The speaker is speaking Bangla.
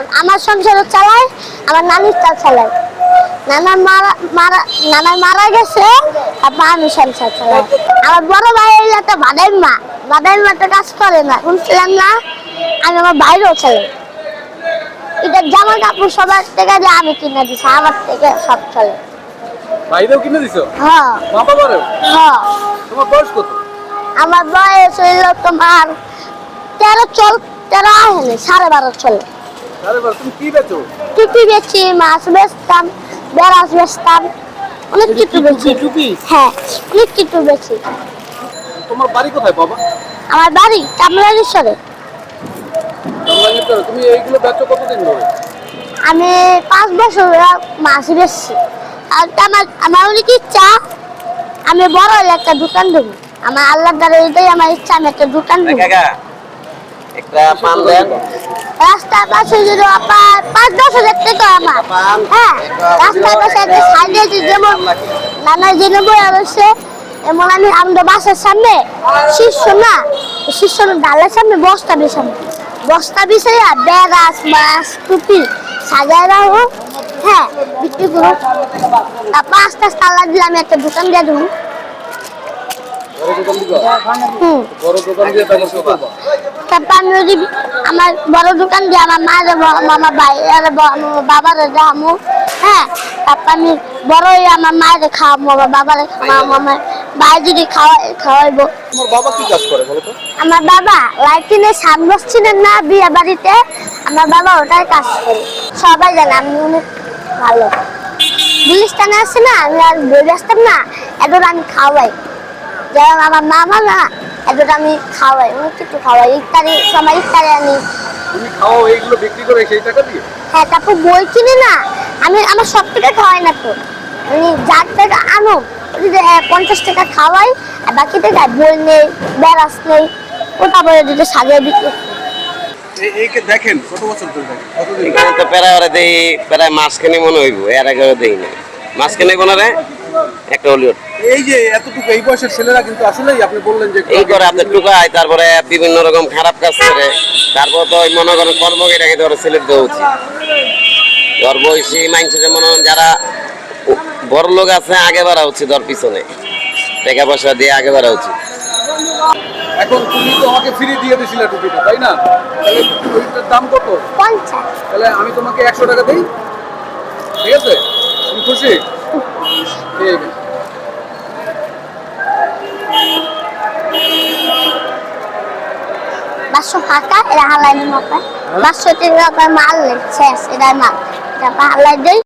আম- আমার সংসার চালাই আমার নানির চাল চালাই নানা মারা মারা নানা মারা গেছে তারপর আমি সংসার চালাই। আমার বড় ভাই হইলে তো বাদাই মা। বাদাই মা তো কাজ করে না। শুনছিলাম না আমি আমার বাইরেও চালাই। এটা জামা কাপড় সবার থেকে যে আমি কিনে দিছি আমার থেকে সব চলে। বাইরেও কিনে দিছো? হ্যাঁ। মা বাবারও হ্যাঁ। তোমার বয়স কত? আমার বয়স হইল তোমার তেরো চল তেরো আহেনি সাড়ে বারো চলে। তুমি কি বেচো? টুপি বেচি মাছ বেচতাম বেড়াস বেচতাম অনেক কিছু বেচি। টুপি? হ্যাঁ অনেক কিছু বেচি। তোমার বাড়ি কোথায় বাবা? আমার বাড়ি কামরাঙ্গেশ্বরে। তুমি এইগুলো বেচো কতদিন ধরে? আমি পাঁচ বছর মাছ বেচছি। আর আমার আমার অনেক ইচ্ছা আমি বড় হলে একটা দোকান দেবো। আমার আল্লাহ দ্বারা এটাই আমার ইচ্ছা আমি একটা দোকান দেবো। কাকা। একটা পান দেন। রাস্তার পাশে যদি পাঁচ দশ হাজার টাকা আমার। হ্যাঁ রাস্তার পাশে একটা সাইডে যেমন নানা জেনে বই রয়েছে এমন আমি আমাদের বাসার সামনে শীর্ষ না শীর্ষ ডালের সামনে বস্তা বিছানো বস্তা বিছাইয়া বেড়াস মাছ টুপি সাজায় রাখো। হ্যাঁ বিক্রি করো। তারপর আস্তে আস্তে আল্লাহ দিলে আমি একটা দোকান দিয়ে দেবো। হুম। তারপর আমি যদি আমার বড় দোকান দিয়ে আমার মা যাব আমার ভাইয়ের আমার বাবার যাব হ্যাঁ তারপর আমি বড় হয়ে আমার মায়ের খাওয়াবো আমার বাবার খাওয়াবো আমার ভাই যদি খাওয়াই খাওয়াইবো। তোমার বাবা কি কাজ করে বলো তো? আমার বাবা লাইটিনে সাত বসছিলেন না বিয়ে বাড়িতে আমার বাবা ওটাই কাজ করে। সবাই জানে আমি অনেক ভালো। গুলিস্তানে আছে না আমি আর বেরিয়ে আসতাম না এদের আমি খাওয়াই। যেমন আমার মামা না এদের আমি খাওয়াই অনেক কিছু খাওয়াই। ইত্যাদি সময় ইত্যাদি আনি। তুমি খাও এইগুলো বিক্রি করে সেই টাকা দিয়ে? হ্যাঁ তারপর বই কিনে না। আমি আমার সব থেকে খাওয়াই না তো। আমি যার থেকে আনো যে, আহ, পঞ্চাশ টাকা খাওয়াই আর বাকি টাকা বই নেই বেড়াস নেই ওটা বলে দিতে সাজিয়ে বিক্রি। এইকে দেখেন কত বছর ধরে দেখেন? এখানে তো প্রায় ওরা দেই প্রায় মাঝখানে মনে হইব এর আগে দেই না মাঝখানে কোন রে একটা হলিউড। এই যে এতটুকু এই বয়সের ছেলেরা কিন্তু আসলেই আপনি বললেন যে এই করে আপনার টুকায় তারপরে বিভিন্ন রকম খারাপ কাজ করে তারপর তো ওই মনে করেন কর্মকেটাকে ধরে সিলেক্ট দেওয়া উচিত ওর বয়সী মানুষ যেমন যারা বড় লোক আছে আগে বাড়া উচিত ওর পিছনে। টাকা পয়সা দিয়ে আগে বাড়া উচিত। এখন তুমি তো আমাকে ফ্রি দিয়ে দিছিলে টুপিটা তাই না? তাহলে ওইটার দাম কত? পঞ্চাশ। তাহলে আমি তোমাকে একশো টাকা দিই। ঠিক আছে? তুমি খুশি? ঠিক আছে। বাসো ফাঁকা এরা হালাই মাপায় বাসো তিন মাল শেষ এটা মাল। এটা হালাই দেয়